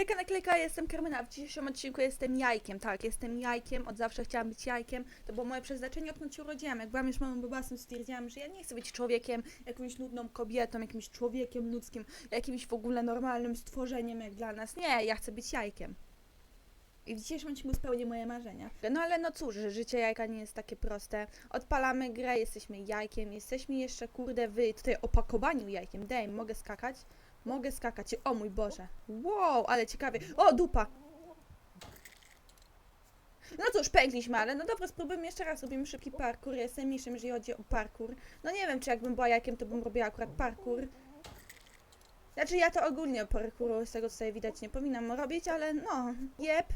Hejka naklejka, jestem Karmena, w dzisiejszym odcinku jestem jajkiem, tak, jestem jajkiem, od zawsze chciałam być jajkiem, to było moje przeznaczenie, odkąd się urodziłam, jak byłam już małym bobasem, stwierdziłam, że ja nie chcę być człowiekiem, jakąś nudną kobietą, jakimś człowiekiem ludzkim, jakimś w ogóle normalnym stworzeniem jak dla nas, nie, ja chcę być jajkiem. I w dzisiejszym odcinku spełnię moje marzenia. No ale no cóż, że życie jajka nie jest takie proste. Odpalamy grę, jesteśmy jajkiem, jesteśmy jeszcze, kurde, wy tutaj opakowaniu jajkiem. Dej, mogę skakać? Mogę skakać. O mój Boże. Wow, ale ciekawie. O, dupa. No cóż, pękliśmy, ale no dobra, spróbujmy jeszcze raz. Robimy szybki parkour. Jestem mistrzem, jeżeli chodzi o parkour. No nie wiem, czy jakbym była jakiem, to bym robiła akurat parkour. Znaczy ja to ogólnie parkouru, z tego co tutaj widać, nie powinnam robić, ale no, jep.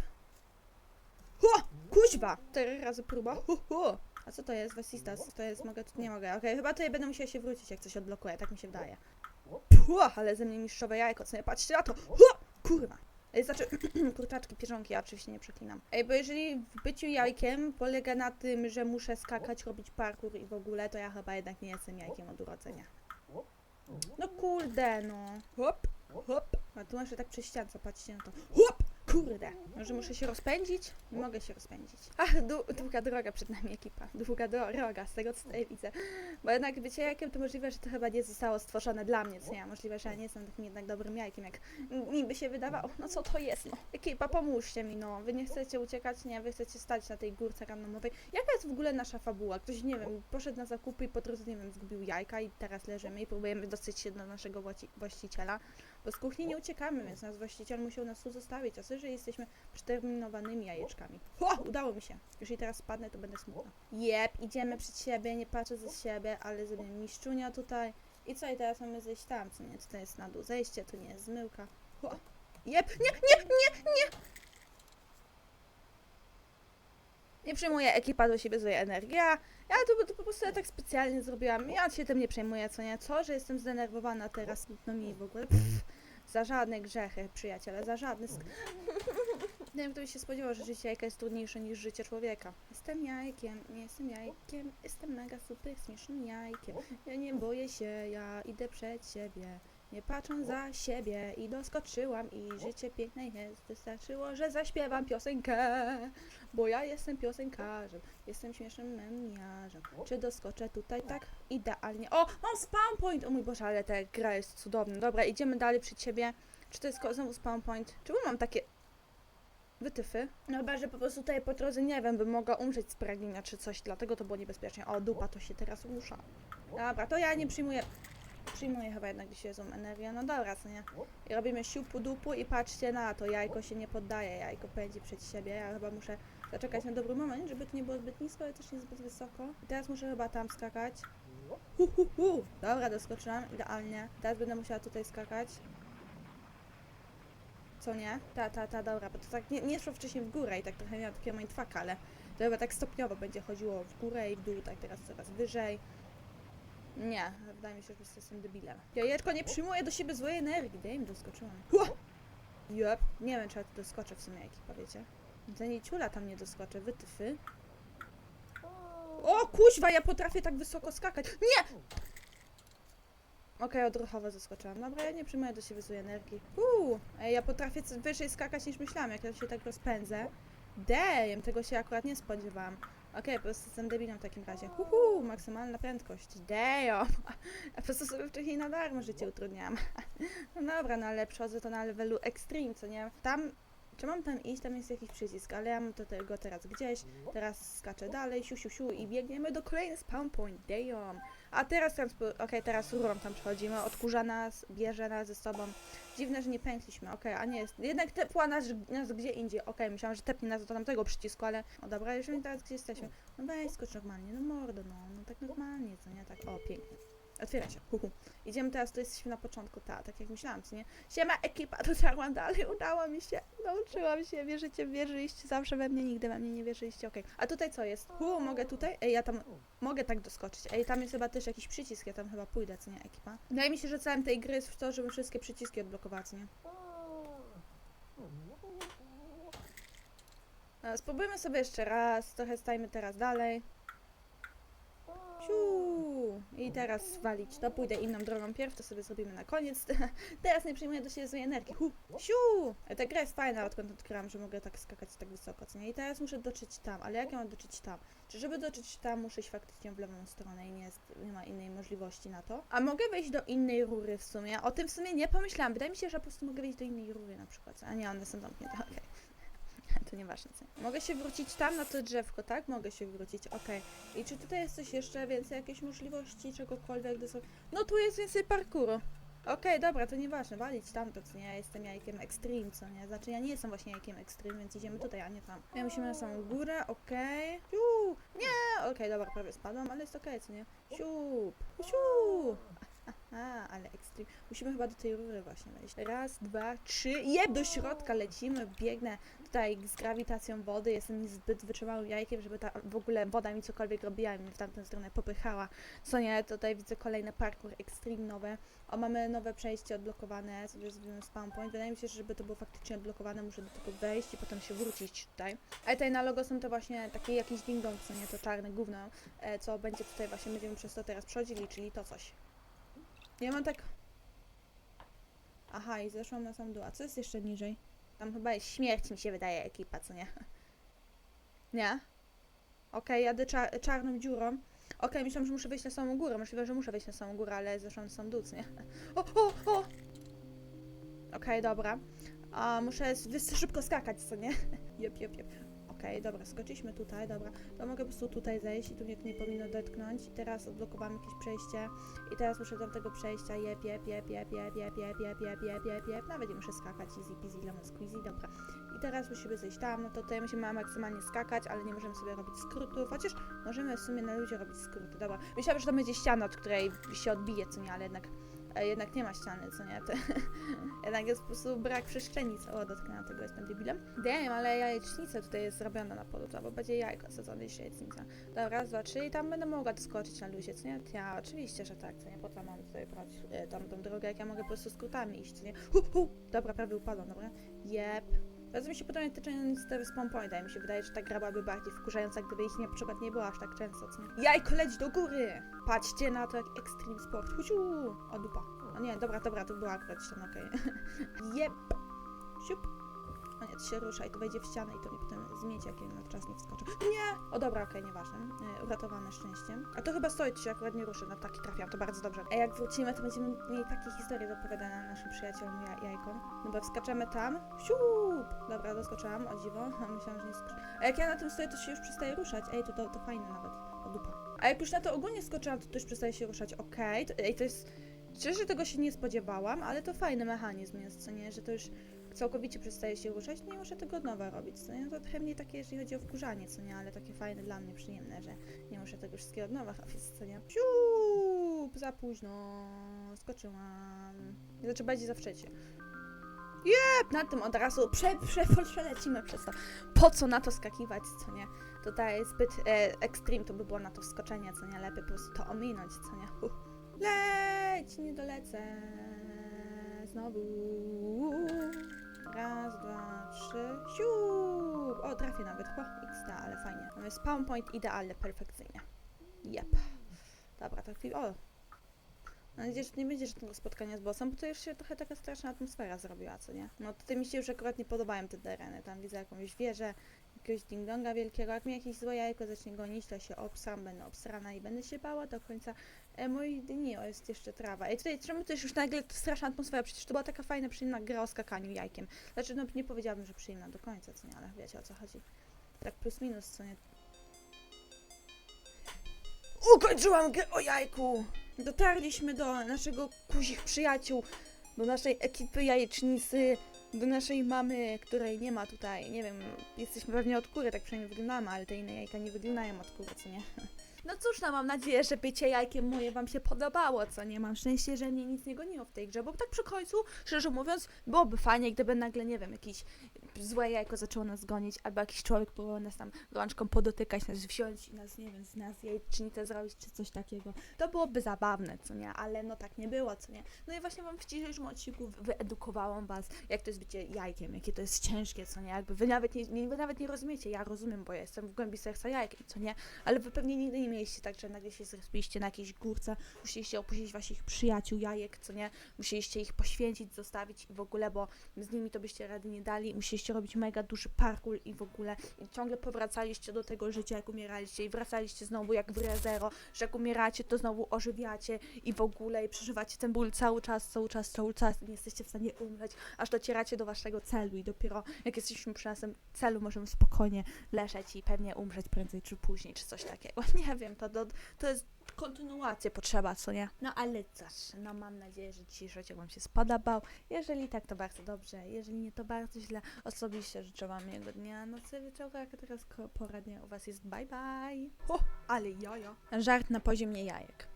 Ho! Kuźwa! Cztery razy próba. Hu, hu. A co to jest? Vasistas? To jest, mogę, tu nie mogę. Okej, chyba tutaj będę musiała się wrócić, jak coś odblokuję, tak mi się wydaje. Puh, ale ze mnie mistrzowe jajko, co nie patrzcie na to. Hu! Kurwa. Ej, Znaczy, kurczaczki, pierzonki, ja oczywiście nie przeklinam. Ej, bo jeżeli w byciu jajkiem polega na tym, że muszę skakać, robić parkour i w ogóle, to ja chyba jednak nie jestem jajkiem od urodzenia. No kurde, no. Hop, hop. A tu muszę tak przez ścianę, patrzcie na to. Hop! Kurde. Może muszę się rozpędzić? Nie mogę się rozpędzić. Ach, dłu- długa droga przed nami ekipa. Długa droga, z tego co tutaj widzę. Bo jednak bycie jajkiem to możliwe, że to chyba nie zostało stworzone dla mnie, co nie? Możliwe, że ja nie jestem takim jednak dobrym jajkiem, jak mi by się wydawało. No co to jest, no? Ekipa, pomóżcie mi, no. Wy nie chcecie uciekać, nie? Wy chcecie stać na tej górce randomowej. Jaka jest w ogóle nasza fabuła? Ktoś, nie wiem, poszedł na zakupy i po drodze, nie wiem, zgubił jajka i teraz leżymy i próbujemy dostać się do naszego właściciela. Bo z kuchni nie uciekamy, więc nasz właściciel musiał nas tu zostawić, a że jesteśmy przeterminowanymi jajeczkami. Ho, udało mi się. Jeżeli teraz spadnę, to będę smutna. Jep, idziemy przed siebie, nie patrzę za siebie, ale zrobię mistrzunia tutaj. I co, i teraz mamy zejść tam, co nie? Tutaj jest na dół zejście, to nie jest zmyłka. Ho. Jep, nie, nie, nie, nie! Nie przejmuję ekipa do siebie złej energii. Ja, ja to, to po prostu ja tak specjalnie zrobiłam. Ja się tym nie przejmuję, co nie? Co, że jestem zdenerwowana teraz, smutno mi w ogóle. Pff, za żadne grzechy, przyjaciele, za żadne. Sk- nie wiem, kto by się spodziewał, że życie jajka jest trudniejsze niż życie człowieka. Jestem jajkiem, nie jestem jajkiem, jestem mega super śmiesznym jajkiem. Ja nie boję się, ja idę przed siebie. Nie patrząc za siebie i doskoczyłam i życie piękne jest. Wystarczyło, że zaśpiewam piosenkę, bo ja jestem piosenkarzem, jestem śmiesznym memiarzem. Czy doskoczę tutaj tak idealnie? O, mam spawn point! O mój Boże, ale ta gra jest cudowna. Dobra, idziemy dalej przed siebie. Czy to jest ko- znowu spawn point? Czemu mam takie wytyfy? No chyba, że po prostu tutaj po drodze, nie wiem, bym mogła umrzeć z pragnienia czy coś, dlatego to było niebezpiecznie. O, dupa, to się teraz rusza. Dobra, to ja nie przyjmuję... Przyjmuję chyba jednak dzisiejszą energię. No dobra, co nie? I robimy siupu dupu i patrzcie na to, jajko się nie poddaje, jajko pędzi przed siebie. Ja chyba muszę zaczekać na dobry moment, żeby to nie było zbyt nisko, ale też nie zbyt wysoko. I teraz muszę chyba tam skakać. Hu, hu, hu. Dobra, doskoczyłam, idealnie. Teraz będę musiała tutaj skakać. Co nie? Ta, ta, ta, dobra, bo to tak nie, nie szło wcześniej w górę i tak trochę miałam takiego mindfucka, ale to chyba tak stopniowo będzie chodziło w górę i w dół, tak teraz coraz wyżej. Nie, wydaje mi się, że jestem debilem. Jajeczko nie przyjmuje do siebie złej energii, daj mi doskoczyłam. Ła! Jep, nie wiem, czy ja tu doskoczę w sumie, ekipa, wiecie? To nie ciula tam nie doskoczę, wytyfy. O, kuźwa, ja potrafię tak wysoko skakać. Nie! Okej, odruchowo zaskoczyłam. Dobra, ja nie przyjmuję do siebie złej energii. Uuu, ja potrafię wyżej skakać niż myślałam, jak ja się tak rozpędzę. Damn, tego się akurat nie spodziewałam. Okej, po prostu jestem debilem w takim razie. Uhu, maksymalna prędkość. Damn. A po prostu sobie wcześniej na darmo życie utrudniałam. No dobra, no ale przechodzę to na levelu extreme, co nie? Tam, czy mam tam iść? Tam jest jakiś przycisk, ale ja mam to tego teraz gdzieś. Teraz skaczę dalej, siu, siu, siu i biegniemy do kolejny spawn point. Damn. A teraz transport, okej, teraz rurą tam przechodzimy, odkurza nas, bierze nas ze sobą. Dziwne, że nie pękliśmy, okej, a nie jest. Jednak tepła nas, nas gdzie indziej, okej, myślałam, że tepnie nas do tamtego przycisku, ale o dobra, już teraz gdzie jesteśmy. No weź skocz normalnie, no mordo, no, no tak normalnie, co nie, tak, o, pięknie. Otwiera się, hu, hu. Idziemy teraz, tu jesteśmy na początku, ta, tak jak myślałam, co nie? Siema ekipa, dotarłam dalej, udało mi się, nauczyłam się, wierzycie, wierzyliście zawsze we mnie, nigdy we mnie nie wierzyliście, okej. A tutaj co jest? Hu, mogę tutaj? Ej, ja tam mogę tak doskoczyć. Ej, tam jest chyba też jakiś przycisk, ja tam chyba pójdę, co nie, ekipa? Wydaje mi się, że celem tej gry jest w to, żeby wszystkie przyciski odblokować, nie? E, Spróbujmy sobie jeszcze raz, trochę stajmy teraz dalej. Siu! I teraz walić to, pójdę inną drogą pierw, to sobie zrobimy na koniec. teraz nie przyjmuję do siebie złej energii. Hu, siu! Ta gra jest fajna, odkąd odkryłam, że mogę tak skakać tak wysoko, co nie? I teraz muszę dotrzeć tam, ale jak ja mam dotrzeć tam? Czy żeby dotrzeć tam, muszę iść faktycznie w lewą stronę i nie, jest, nie ma innej możliwości na to? A mogę wejść do innej rury w sumie? O tym w sumie nie pomyślałam. Wydaje mi się, że po prostu mogę wejść do innej rury na przykład. A nie, one są zamknięte, okej. To nieważne. Co? Mogę się wrócić tam na to drzewko, tak? Mogę się wrócić, okej. I czy tutaj jest coś jeszcze więcej, jakieś możliwości, czegokolwiek? Do... No tu jest więcej parkouru. Okej, dobra, to nieważne, walić tamto, co nie? Ja jestem jajkiem extreme, co nie? Znaczy ja nie jestem właśnie jajkiem extreme, więc idziemy tutaj, a nie tam. Ja musimy na samą górę, okej. Siu! Nie! Okej, dobra, prawie spadłam, ale jest okej, co nie? Siup! Siu! Aha, ale extreme. Musimy chyba do tej rury właśnie wejść. Raz, dwa, trzy. Jeb, do środka lecimy, biegnę tutaj z grawitacją wody. Jestem zbyt wytrzymałym jajkiem, żeby ta w ogóle woda mi cokolwiek robiła i mnie w tamtą stronę popychała. Co nie, tutaj widzę kolejny parkour extreme nowe. O, mamy nowe przejście odblokowane, sobie zrobimy spawn point. Wydaje mi się, że żeby to było faktycznie odblokowane, muszę do tego wejść i potem się wrócić tutaj. A tutaj na logo są to właśnie takie jakieś ding-dong, co nie, to czarne gówno, e, co będzie tutaj właśnie, będziemy przez to teraz przechodzili, czyli to coś. Ja mam tak... Aha, i zeszłam na sam dół. A co jest jeszcze niżej? Tam chyba jest śmierć, mi się wydaje, ekipa, co nie? Nie? Okej, jadę cza czarną dziurą. Okej, myślałam, że muszę wejść na samą górę. Możliwe, że muszę wejść na samą górę, ale zeszłam na sam dół, co nie? O, o, o! Okej, dobra. A muszę szybko skakać, co nie? Jep, jep, jep. Okej, dobra, skoczyliśmy tutaj, dobra. To mogę po prostu tutaj zejść i tu mnie nie powinno dotknąć. I teraz odblokowałam jakieś przejście. I teraz muszę do tego przejścia jep, jep, jep, jep, jep, jep, jep, jep, jep, jep, jep. Nawet nie muszę skakać, easy peasy, lemon squeezy, dobra. I teraz musimy zejść tam, no to tutaj musimy maksymalnie skakać, ale nie możemy sobie robić skrótów, chociaż możemy w sumie na ludzie robić skróty, dobra. Myślałam, że to będzie ściana, od której się odbije, co nie, ale jednak, e, jednak nie ma ściany, co nie, to, jednak jest po prostu brak przestrzeni, o, dotknęłam tego, jestem debilem. Damn, ale jajecznica tutaj jest zrobiona na polu, to albo będzie jajko sadzone niż jajecznica. Dobra, raz, dwa, trzy i tam będę mogła doskoczyć na luzie, co nie? Ja, oczywiście, że tak, co nie? Po co mam tutaj brać e, tam tą drogę, jak ja mogę po prostu skrótami iść, co nie? Hu, hu. Dobra, prawie upadłam, dobra? Jep. Bardzo mi się podoba te te spawn pointa mi się wydaje, że ta gra byłaby bardziej wkurzająca, gdyby ich nie, na przykład nie było aż tak często, co nie? Jajko, leć do góry! Patrzcie na to, jak extreme sport. Huciu! O, dupa. O nie, dobra, dobra, to była akurat ściana, okej. Jep. Siup. O nie, to się rusza i to wejdzie w ścianę i to mi potem zmiecie, jak ja na czas nie wskoczę. Nie! O dobra, okej, nieważne. E, uratowane szczęściem. A to chyba stoi, to się akurat nie ruszy. No taki trafiam, to bardzo dobrze. A jak wrócimy, to będziemy mieli takie historie do opowiadania naszym przyjacielom ja, jajkom. No bo wskaczemy tam. Siup! Dobra, doskoczyłam, o dziwo. Myślałam, że nie skoczę. A jak ja na tym stoję, to się już przestaje ruszać. Ej, to, to, to fajne nawet. O dupa. A jak już na to ogólnie skoczyłam, to, już przestaje się ruszać. Okej, to, ej, to jest... Szczerze tego się nie spodziewałam, ale to fajny mechanizm jest, co nie? Że to już całkowicie przestaje się ruszać, nie muszę tego od nowa robić, co nie? No to trochę mnie takie, jeżeli chodzi o wkurzanie, co nie? Ale takie fajne dla mnie, przyjemne, że nie muszę tego wszystkiego od nowa robić, co nie? Siup, za późno, skoczyłam. Znaczy bardziej za wczecie. Jep, na tym od razu prze, prze, przelecimy przez to. Po co na to skakiwać, co nie? Tutaj zbyt e, extreme, to by było na to wskoczenie, co nie? Lepiej po prostu to ominąć, co nie? Leć, nie dolecę. Znowu. Raz, dwa, trzy. Siup! O, trafię nawet. O, XD, ale fajnie. Mamy spawn point idealny, perfekcyjnie. Jep. Dobra, chwilę. O! Mam nadzieję, że nie będzie żadnego spotkania z bossem, bo to już się trochę taka straszna atmosfera zrobiła, co nie? No tutaj mi się już akurat nie podobają te tereny. Tam widzę jakąś wieżę, jakiegoś ding-donga wielkiego. Jak mnie jakieś złe jajko zacznie gonić, to się obsram, będę obsrana i będę się bała do końca e, moich dni. O, jest jeszcze trawa. I tutaj czemu jest już nagle straszna atmosfera? Przecież to była taka fajna, przyjemna gra o skakaniu jajkiem. Znaczy, no nie powiedziałabym, że przyjemna do końca, co nie, ale wiecie o co chodzi. Tak plus minus, co nie. Ukończyłam grę o jajku! Dotarliśmy do naszego kuzich przyjaciół, do naszej ekipy jajecznicy, do naszej mamy, której nie ma tutaj. Nie wiem, jesteśmy pewnie od kury, tak przynajmniej wyglądamy, ale te inne jajka nie wyglądają od kury, co nie? No cóż, no mam nadzieję, że bycie jajkiem moje wam się podobało, co nie? Mam szczęście, że mnie nic nie goniło w tej grze, bo tak przy końcu, szczerze mówiąc, byłoby fajnie, gdyby nagle, nie wiem, jakiś złe jajko zaczęło nas gonić, albo jakiś człowiek próbował nas tam rączką podotykać, nas wziąć i nas, nie wiem, z nas jajecznicę zrobić, czy coś takiego. To byłoby zabawne, co nie? Ale no tak nie było, co nie? No i właśnie wam w dzisiejszym odcinku wy- wyedukowałam was, jak to jest bycie jajkiem, jakie to jest ciężkie, co nie? Jakby wy nawet nie, nie, wy nawet nie rozumiecie, ja rozumiem, bo ja jestem w głębi serca jajkiem, co nie? Ale wy pewnie nigdy nie mieliście tak, że nagle się zrespiliście na jakiejś górce, musieliście opuścić waszych przyjaciół jajek, co nie? Musieliście ich poświęcić, zostawić i w ogóle, bo z nimi to byście rady nie dali, musieliście robić mega duży parkour i w ogóle i ciągle powracaliście do tego życia, jak umieraliście i wracaliście znowu jak w Rezero, że jak umieracie, to znowu ożywiacie i w ogóle i przeżywacie ten ból cały czas, cały czas, cały czas i nie jesteście w stanie umrzeć, aż docieracie do waszego celu i dopiero jak jesteśmy przy naszym celu, możemy spokojnie leżeć i pewnie umrzeć prędzej czy później, czy coś takiego. Nie wiem, to, to, to jest kontynuację potrzeba, co nie? No ale cóż, no mam nadzieję, że dzisiejszy odcinek Wam się spodobał. Jeżeli tak, to bardzo dobrze. Jeżeli nie, to bardzo źle. Osobiście życzę Wam miłego dnia, nocy, wieczoru, jak teraz ko- pora dnia u Was jest bye bye. O, ale jaja. Żart na poziomie jajek.